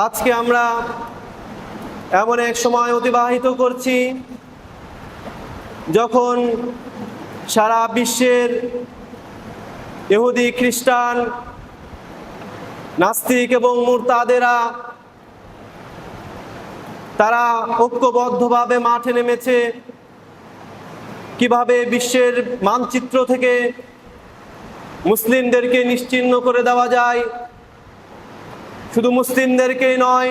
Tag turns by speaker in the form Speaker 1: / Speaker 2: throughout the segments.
Speaker 1: আজকে আমরা এমন এক সময় অতিবাহিত করছি যখন সারা বিশ্বের ইহুদি, খ্রিস্টান, নাস্তিক এবং মুরতাদেরা তারা ঐক্যবদ্ধভাবে মাঠে নেমেছে। কীভাবে বিশ্বের মানচিত্র থেকে মুসলিমদেরকে নিশ্চিহ্ন করে দেওয়া যায় শুধু মুসলিমদেরকেই নয়,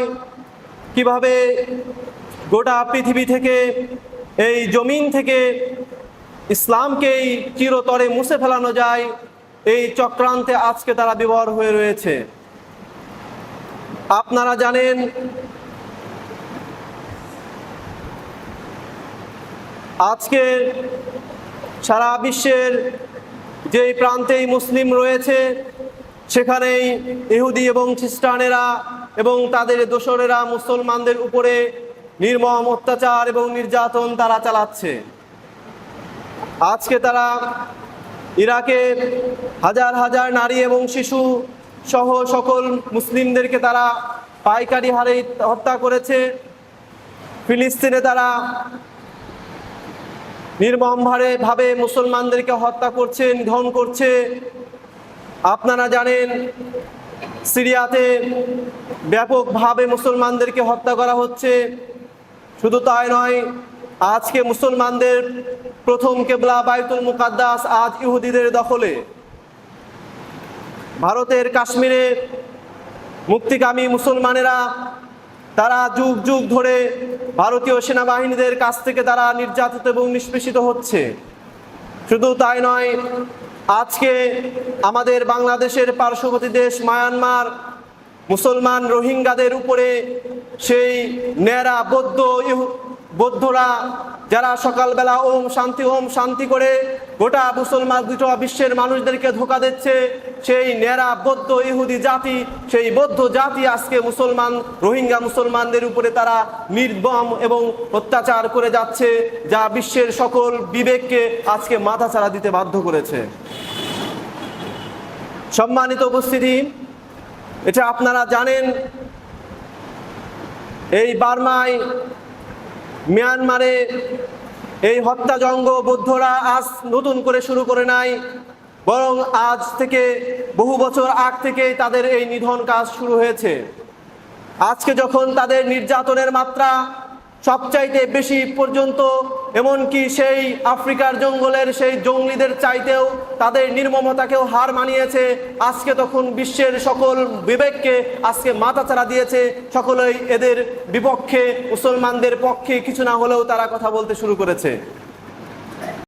Speaker 1: কীভাবে গোটা পৃথিবী থেকে, এই জমিন থেকে ইসলামকেই চিরতরে মুছে ফেলানো যায়, এই চক্রান্তে আজকে তারা বিবর হয়ে রয়েছে। আপনারা জানেন, আজকে সারা বিশ্বের যেই প্রান্তেই মুসলিম রয়েছে সেখানেই ইহুদি এবং খ্রিস্টানেরা এবং তাদের দোসরেরা মুসলমানদের উপরে নির্মম অত্যাচার এবং নির্যাতন তারা চালাচ্ছে। আজকে তারা ইরাকে হাজার হাজার নারী এবং শিশু সহ সকল মুসলিমদেরকে তারা পাইকারি হারে হত্যা করেছে। ফিলিস্তিনে তারা নির্মমভাবে ভাবে মুসলমানদেরকে হত্যা করছে, নিধন করছে। আপনারা জানেন, সিরিয়াতে ব্যাপকভাবে মুসলমানদেরকে হত্যা করা হচ্ছে। শুধু তাই নয়, আজকে মুসলমানদের প্রথম কেবলা বায়তুল মুকাদ্দাস আজ ইহুদিদের দখলে। ভারতের কাশ্মীরে মুক্তিকামী মুসলমানেরা, তারা যুগ যুগ ধরে ভারতীয় সেনাবাহিনীদের কাছ থেকে তারা নির্যাতিত এবং নিষ্পেষিত হচ্ছে। শুধু তাই নয় আজকে আমাদের বাংলাদেশের পার্শ্ববর্তী দেশ মায়ানমার মুসলমান রোহিঙ্গাদের উপরে সেই নেরা বৌদ্ধ বৌদ্ধরা যারা সকালবেলা ওম শান্তি ওম শান্তি করে গোটা মুসলমান, গোটা বিশ্বের মানুষদেরকে ধোকা দিচ্ছে, সেই নেরা বৌদ্ধ ইহুদি জাতি, সেই বৌদ্ধ জাতি আজকে মুসলমান, রোহিঙ্গা মুসলমানদের উপরে তারা নির্মম এবং অত্যাচার করে যাচ্ছে, যা বিশ্বের সকল বিবেককে আজকে মাথাছাড়া দিতে বাধ্য করেছে। সম্মানিত উপস্থিতি, এটা আপনারা জানেন, এই বার্মায় মিয়ানমারে এই হত্যাজঙ্গ বৌদ্ধরা আজ নতুন করে শুরু করে নাই, বরং আজ থেকে বহু বছর আগ থেকেই তাদের এই নিধন কাজ শুরু হয়েছে। আজকে যখন তাদের নির্যাতনের মাত্রা সবচাইতে বেশি পর্যন্ত, এমনকি সেই আফ্রিকার জঙ্গলের সেই জঙ্গলিদের চাইতেও তাদের নির্মমতাকেও হার মানিয়েছে। আজকে তখন বিশ্বের সকল বিবেককে আজকে মাথাচাড়া দিয়েছে। সকলেই এদের বিপক্ষে, মুসলমানদের পক্ষে কিছু না হলেও তারা কথা বলতে শুরু করেছে।